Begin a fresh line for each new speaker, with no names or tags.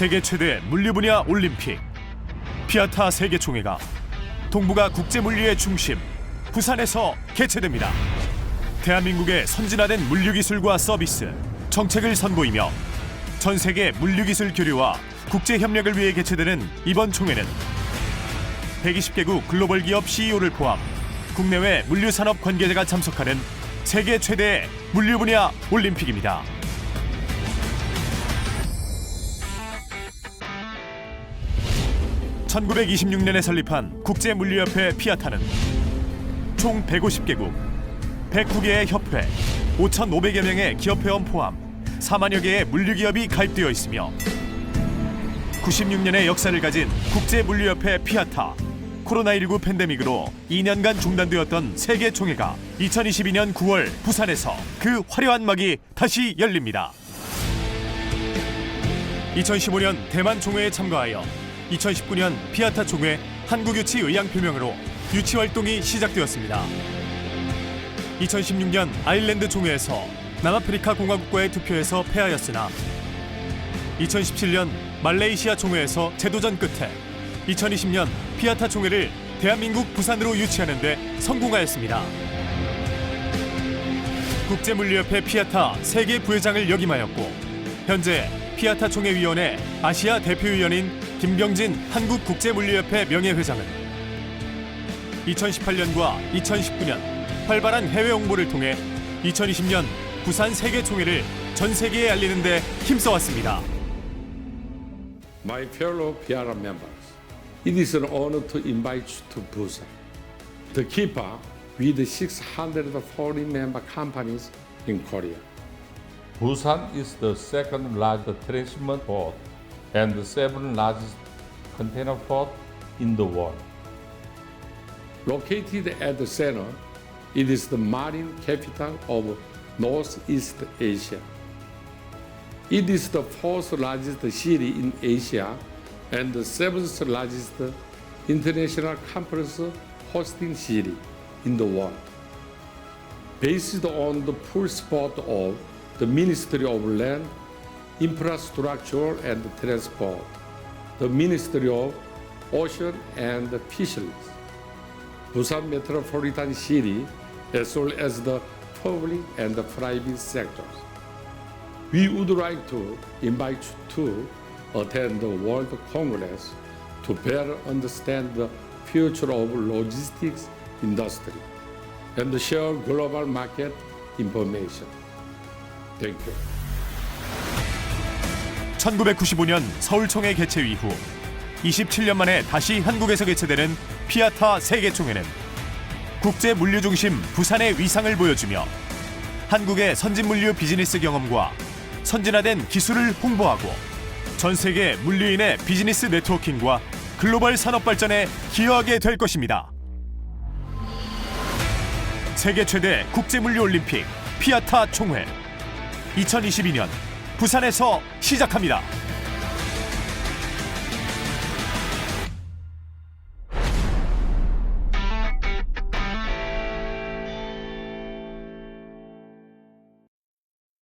세계 최대 물류 분야 올림픽 피아타 세계 총회가 동북아 국제 물류의 중심 부산에서 개최됩니다. 대한민국의 선진화된 물류 기술과 서비스, 정책을 선보이며 전 세계 물류 기술 교류와 국제 협력을 위해 개최되는 이번 총회는 120개국 글로벌 기업 CEO를 포함 국내외 물류 산업 관계자가 참석하는 세계 최대의 물류 분야 올림픽입니다. (1926년에) 설립한 국제물류협회 피아타는 총 150개국 109개의 협회 5,500여 명의 기업 회원 포함 4만여 개의 물류기업이 가입되어 있으며 96년의 역사를 가진 국제물류협회 피아타 코로나19 팬데믹으로 2년간 중단되었던 세계 총회가 2022년 9월 부산에서 그 화려한 막이 다시 열립니다. 2015년 대만 총회에 참가하여 2019년 피아타 총회 한국유치 의향 표명으로 유치 활동이 시작되었습니다. 2016년 아일랜드 총회에서 남아프리카 공화국과의 투표에서 패하였으나 2017년 말레이시아 총회에서 재도전 끝에 2020년 피아타 총회를 대한민국 부산으로 유치하는 데 성공하였습니다. 국제물류협회 피아타 세계 부회장을 역임하였고 현재 피아타 총회위원회 아시아 대표위원인 김병진 한국국제물류협회 명예회장은 2018년과 2019년 활발한 해외 홍보를 통해 2020년 부산 세계 총회를 전 세계에 알리는 데 힘써왔습니다.
My fellow PR members, it is an honor to invite you to Busan, the keeper with 640 member companies in Korea.
Busan is the second largest transshipment port and the seventh largest container port in the world.
Located at the center, it is the marine capital of Northeast Asia. It is the fourth largest city in Asia and the seventh largest international conference hosting city in the world. Based on the full support of the Ministry of Land, Infrastructure and Transport, the Ministry of Ocean and Fisheries, Busan Metropolitan City, as well as the public and the private sectors. We would like to invite you to attend the World Congress to better understand the future of logistics industry and share global market information. Thank you.
1995년 서울총회 개최 이후 27년 만에 다시 한국에서 개최되는 피아타 세계총회는 국제 물류 중심 부산의 위상을 보여주며 한국의 선진 물류 비즈니스 경험과 선진화된 기술을 홍보하고 전 세계 물류인의 비즈니스 네트워킹과 글로벌 산업 발전에 기여하게 될 것입니다. 세계 최대 국제 물류 올림픽 피아타 총회 2022년 부산에서 시작합니다.